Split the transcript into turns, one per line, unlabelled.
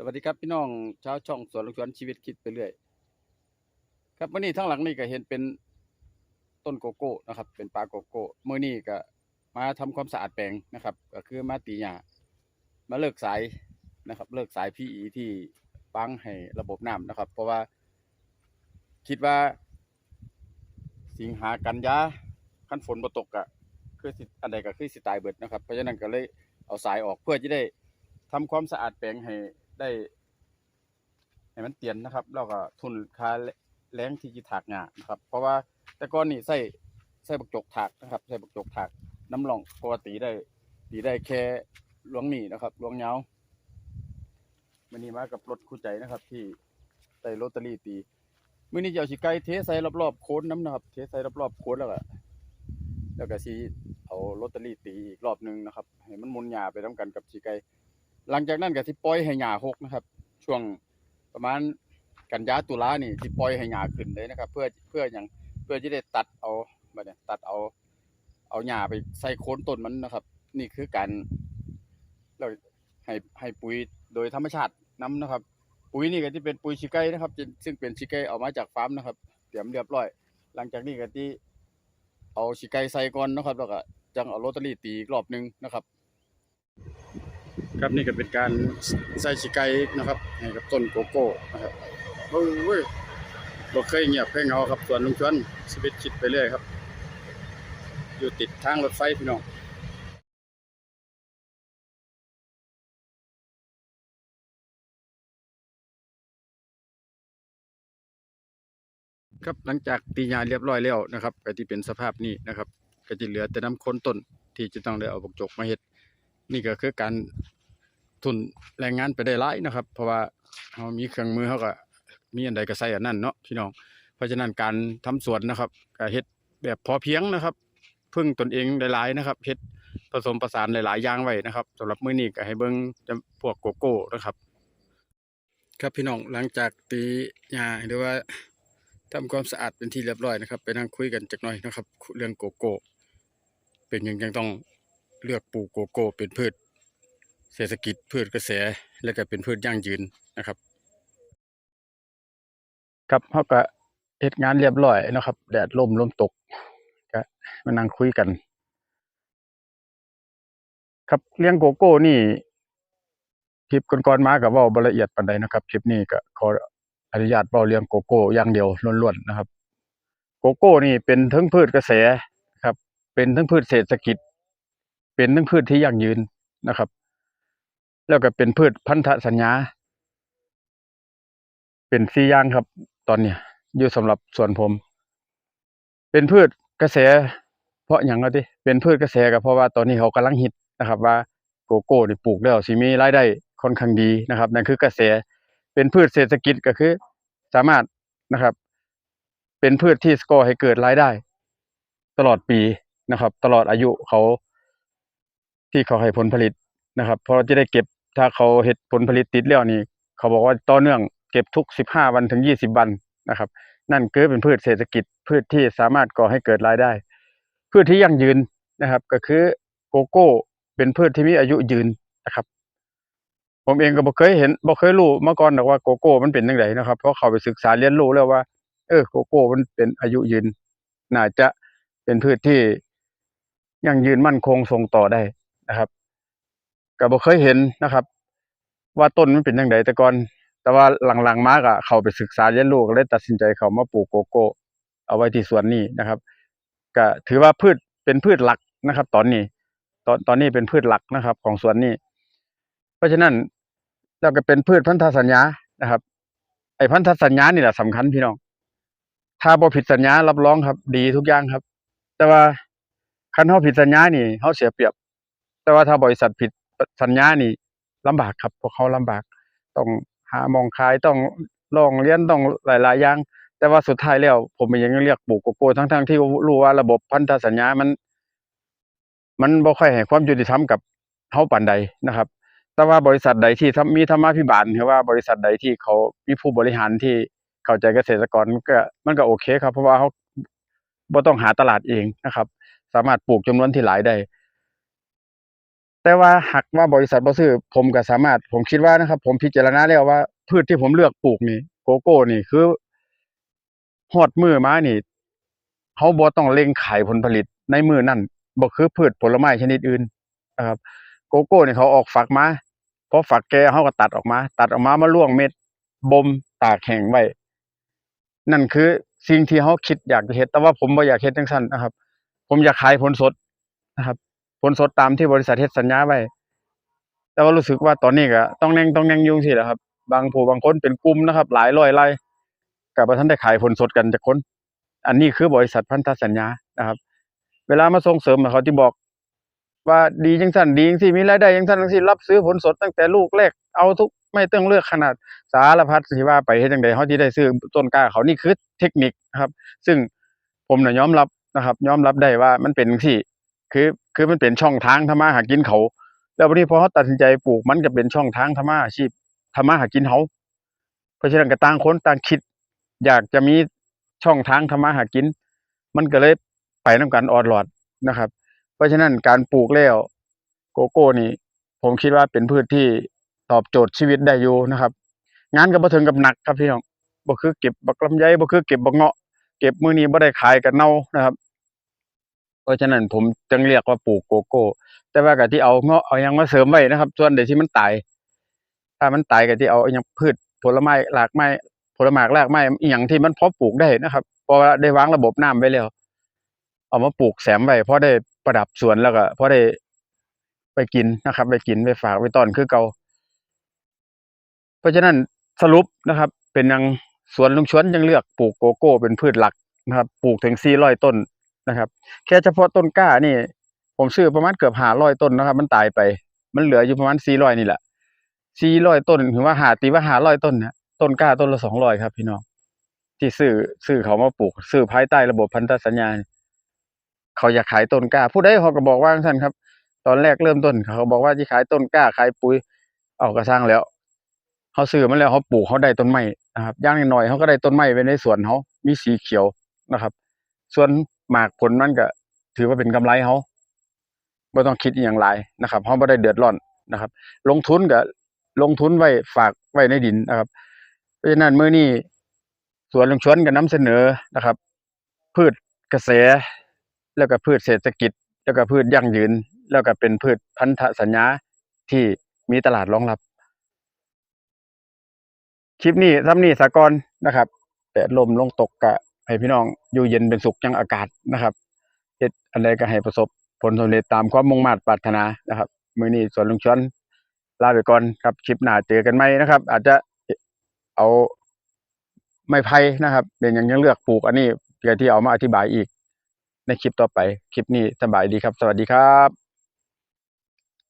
สวัสดีครับพี่น้องชาวช่องสวนลุงชวนชีวิตคิดไปเรื่อย ครับวันนี้ทั้งหลังนี่ก็เห็นเป็นต้นโกโก้นะครับ เป็นปลาโกโก้เมื่อนี้ก็มาทำความสะอาดแปลงนะครับ ก็คือมาตีหญ้ามาเลิกสายนะครับ เลิกสายพีอีที่ปังให้ระบบน้ำนะครับ เพราะว่า คิดว่า สิงหากันยาขั้นฝนบ่ตกอะคือสิอันใดก็คือสิตายเบิดนะครับเพราะฉะนั้นก็เลยเอาสายออกเพื่อจะได้ทำความสะอาดแปลงให้ ได้ให้มันเตียนนะครับ แล้วก็ทุนค่าแรงที่จะถากหญ้านะครับ เพราะว่าแต่ก่อนนี่ใส่ใส่บกจกถากนะครับใส่บกจกถากน้ำร่องปกติได้ตีได้แค่หลวงหนี่นะครับหลวงเงาวันนี้มากับรถคู่ใจนะครับ ที่ใส่ลอตเตอรี่ตีมื้อนี้จะเอาสิไก่เทใส่รอบๆโค้นน้ำนะครับ เทใส่รอบๆโค้นแล้วก็แล้วก็สิเอาลอตเตอรี่ตีอีกรอบหนึงนะครับให้มันมุนหญ้าไปนํกันกับสิไก่ หลังจากนั้นก็สิปล่อยให้หญ้าหกนะครับ ช่วงประมาณกันยาตุลานี่สิปล่อยให้หญ้าขึ้นเลยนะครับ เพื่อเพื่อหยังเพื่อจะได้ตัดเอาบัดเนี้ตัดเอา เอาหญ้าไปใส่โคนต้นมันนะครับ นี่คือการเราให้ให้ปุ๋ยโดยธรรมชาตินํนะครับ ปุ๋ยนี่ก็ที่เป็นปุ๋ยชิไก่นะครับ ซึ่งเป็นชิไก่เอามาจากฟาร์มนะครับ เตรียมเรียบร้อย หลังจากนี้ก็ที่เอาชิไก่ใส่ก่อนนะครับ แล้วก็จังเอาโรตารี่ตีอีกรอบหนึงนะครับ ครับนี่ก็เป็นการใส่ชิไกนะครับให้กับต้นโกโก้นะครับโอ้ยเว้ยบ่เคยเงียบเคยเงาครับสวนลุงชวนชีวิตคิดไปเรื่อยครับ อยู่ติดทางรถไฟพี่น้องครับหลังจากตีหญ้าเรียบร้อยแล้วนะครับก็ที่เป็นสภาพนี้นะครับ ก็จะเหลือแต่น้ำโคนต้นที่จะต้องได้เอาบกจกมาเฮ็ดนี่ก็คือการ ทุนแรงงานไปได้หลายนะครับ เพราะว่าเรามีเครื่องมือเขาก็มีอันใดก็ใส่อันนั้นเนาะพี่น้องเพราะฉะนั้นการทำสวนนะครับก็เฮ็ดแบบพอเพียงนะครับ พึ่งตนเองหลายๆนะครับเฮ็ดผสมประสานหลายๆอย่างไว้นะครับสำหรับมื้อนี้ก็ให้เบิ่งจำพวกโกโก้นะครับ ครับพี่น้องหลังจากตีหญ้าหรือว่าทำความสะอาดเป็นที่เรียบร้อยนะครับ ไปนั่งคุยกันจักหน่อยนะครับ เรื่องโกโก้ เป็นยังยังต้องเลือกปลูกโกโก้เป็นพืช เศรษฐกิจพืชกระแสและก็เป็นพืชยั่งยืนนะครับ ครับเขาก็เฮ็ดงานเรียบร้อยนะครับ แดดลมลมตกก็มานั่งคุยกัน ครับเลี้ยงโกโก้นี่คลิปก่อนๆมากับว่าละเอียดปานใดนะครับคลิปนี้ก็ขออนุญาตเว้าเรื่องโกโก้อย่างเดียวล้วนๆนะครับ โกโก้นี่เป็นทั้งพืชกระแสครับ เป็นทั้งพืชเศรษฐกิจ เป็นทั้งพืชที่ยั่งยืนนะครับ แล้วก็เป็นพืชพันธสัญญา เป็นสี่อย่างครับ ตอนเนี้ยอยู่สำหรับส่วนผม เป็นพืชกระแส เพราะหยังก็ติเป็นพืชกระแสก็เพราะว่าตอนนี้เขากำลังฮิตนะครับ ว่าโกโก้นี่ปลูกแล้วสิมีรายได้ค่อนข้างดีนะครับนั่นคือกระแส เป็นพืชเศรษฐกิจก็คือ สามารถนะครับ เป็นพืชที่สก่อให้เกิดรายได้ ตลอดปีนะครับ ตลอดอายุเขาที่เขาให้ผลผลิตนะครับเพราะจะได้เก็บ ถ้าเขาเฮ็ดผลผลิตติดแล้วนี่ เขาบอกว่าต่อเนื่องเก็บทุกสิบห้าวันถึงยี่สิบวันนะครับ นั่นคือเป็นพืชเศรษฐกิจ พืชที่สามารถก่อให้เกิดรายได้ พืชที่ยั่งยืนนะครับ ก็คือโกโก้เป็นพืชที่มีอายุยืนนะครับ ผมเองก็บ่เคยเห็นบ่เคยรู้มาก่อนดอกว่าโกโก้มันเป็นจังไดนะครับเพราะเขาไปศึกษาเรียนรู้แล้วว่า เออโกโก้มันเป็นอายุยืน น่าจะเป็นพืชที่ยั่งยืนมั่นคงส่งต่อได้นะครับ ก็บ่เคยเห็นนะครับ ว่าต้นมันเป็นจังไดแต่ก่อน แต่ว่าหลังๆมาก็เขาไปศึกษาเรียนรู้ก็เลยตัดสินใจเขามาปลูกโกโก้ เอาไว้ที่สวนนี้นะครับก็ถือว่าพืชเป็นพืชหลักนะครับ ตอนนี้ ตอนตอนนี้เป็นพืชหลักนะครับ ของสวนนี้ เพราะฉะนั้นเราก็เป็นพืชพันธสัญญานะครับ ไอ้พันธสัญญานี่แหละสำคัญพี่น้อง ถ้าบ่ผิดสัญญารับรองครับ ดีทุกอย่างครับ แต่ว่าคันเฮาผิดสัญญานี่เฮาเสียเปรียบ แต่ว่าถ้าบริษัทผิด สัญญานี่ลำบากครับพวกเขาลำบาก ต้องหามองขายต้องร้องเรียนต้องหลาย ๆ อย่าง แต่ว่าสุดท้ายแล้ว ผมยังเรียกปลูกโกโก้ทั้งๆที่รู้ว่าระบบพันธสัญญามัน มันบ่ค่อยให้ความยุติธรรมกับเฮาปานใดนะครับ แต่ว่าบริษัทใดที่มีธรรมาภิบาลหรือว่าบริษัทใดที่เขามีผู้บริหารที่เข้าใจเกษตรกรมันก็มันก็โอเคครับ เพราะว่าเขาบ่ต้องหาตลาดเองนะครับ สามารถปลูกจำนวนที่หลายได้ แต่ว่าหากว่าบริษัทบ่ซื้อผมก็สามารถผมคิดว่านะครับ ผมพิจารณาแล้วว่า พืชที่ผมเลือกปลูกนี่โกโก้นี่คือฮอดมือมานี่เราบ่ต้องเร่งขายผลผลิตในมือนั้นบ่คือพืชผลไม้ชนิดอื่นนะครับโกโก้นี่เขาออกฝักมาพอฝักแก่เราก็ตัดออกมา ตัดออกมามาล่วงเม็ดบ่มตากแห้งไว้ นั่นคือสิ่งที่เราคิดอยากจะเฮ็ดแต่ว่าผมบ่อยากเฮ็ดจังซั่นนะครับ ผมอยากขายผลสดนะครับ ผลสดตามที่บริษัทเฮ็ดสัญญาไว้ แต่ว่ารู้สึกว่าตอนนี้ก็ต้องแน่งต้องแน่งยู่งซี่แหละครับ บางผู้บางคนเป็นกลุ่มนะครับ หลายร้อยไร่ก็บ่ทันได้ขายผลสดกันจักคน อันนี้คือบริษัทพันธสัญญานะครับ เวลามาส่งเสริมเขาสิบอก ว่าดีจังซั่นดีจังซี่มีรายได้จังซั่นจังซี่รับซื้อผลสดตั้งแต่ลูกแรกเอาทุกไม่ต้องเลือกขนาดสารพัดสิว่าไปเฮ็ดจังได๋เฮาสิได้ซื้อต้นกล้าเขานี่คือเทคนิคครับ ซึ่งผมน่ะยอมรับนะครับ ยอมรับได้ว่ามันเป็นจังซี่ คือคือมันเป็นช่องทางทำมาหากินเขา แล้วบัดนี้พอเราตัดสินใจปลูกมันก็เป็นช่องทางทำมาอาชีพทำมาหากินเราเพราะฉะนั้นก็ต่างคนต่างคิด อยากจะมีช่องทางทำมาหากิน มันก็เลยไปน้ำกันออดหลอดนะครับ เพราะฉะนั้นการปลูกแล้วโกโก้นี่ ผมคิดว่าเป็นพืชที่ตอบโจทย์ชีวิตได้อยู่นะครับ งานก็บ่ถึงกับหนักครับพี่น้องบ่คือเก็บบักลำไยบ่คือเก็บบักเงาะ เก็บมือนี้บ่ได้ขายก็เน่านะครับ ราะฉะนั้นผมจึงเรียกว่าปลูกโกโก้ แต่ว่าก็ที่เอาเงาะเอายังมาเสริมไว้นะครับ ส่วนใดที่มันตาย ถ้ามันตายก็ที่เอาอิหยังพืชผลไม้รากไม้ผลหมากรากไม้อิหยังที่มันเพาะปลูกได้นะครับเพราะว่าได้วางระบบน้ำไว้แล้ว เอามาปลูกแซมไว้เพอได้ประดับสวนแล้วก็พอได้ไปกินนะครับ ไปกินไปฝากไว้ต้อนคือเก่าเพราะฉะนั้นสรุปนะครับ เป็นยังสวนลุงชวนยังเลือกปลูกโกโก้ เป็นพืชหลักนะครับ ปลูกถึง400ต้น นะครับ แค่เฉพาะต้นกล้านี่ ผมซื้อประมาณเกือบ500ต้นนะครับ มันตายไป มันเหลืออยู่ประมาณ400นี่แหละ400ต้นถือว่าหาตีว่า500ต้นนี่ยต้นกล้าต้นละ200ครับ พี่น้องที่ซื้อซื้อเขามาปลูกซื้อภายใต้ระบบพันธสัญญาเขาอยากขายต้นกล้า ผู้ใดเขาก็บอกว่าจังซั่นครับ ตอนแรกเริ่มต้นเขาบอกว่าสิขายต้นกล้าขายปุ๋ยอ้าวก็สร้างแล้วเขาซื้อมาแล้วเขาปลูกเขาได้ต้นไม้นะครับย่างน้อยเขาก็ได้ต้นไม้ไว้ในสวนเขามีสีเขียวนะครับ ส่วน หมากผลมันก็ถือว่าเป็นกำไรเขาบ่ต้องคิดอิหยังหลายนะครับเขาบ่ได้เดือดร้อนนะครับ ลงทุนก็ลงทุนไว้ฝากไว้ในดินนะครับเพราะฉะนั้นเมื้อนี้สวนลงชวนก็นำเสนอนะครับ พืชกระแสแล้วก็พืชเศรษฐกิจ แล้วก็พืชยั่งยืน แล้วก็เป็นพืชพันธสัญญาที่มีตลาดรองรับคลิปนี้ส่ำนี้ซะก่อนนะครับแดดร่มลมตกก็ ให้พี่น้องอยู่เย็นเป็นสุขจังอากาศนะครับเฮ็ดอันใดก็ให้ประสบผลสำเร็จตามความมุ่งมั่นปรารถนานะครับ มื้อนี้สวนลุงชวนลาไปก่อนครับคลิปหน้าเจอกันใหมนะครับ อาจจะเอาไม้ไผ่นะครับเป็นหยังยังเลือกปลูกอันนี้เพื่อที่เอามาอธิบายอีกในคลิปต่อไป คลิปนี้สบายดีครับ สวัสดีครับ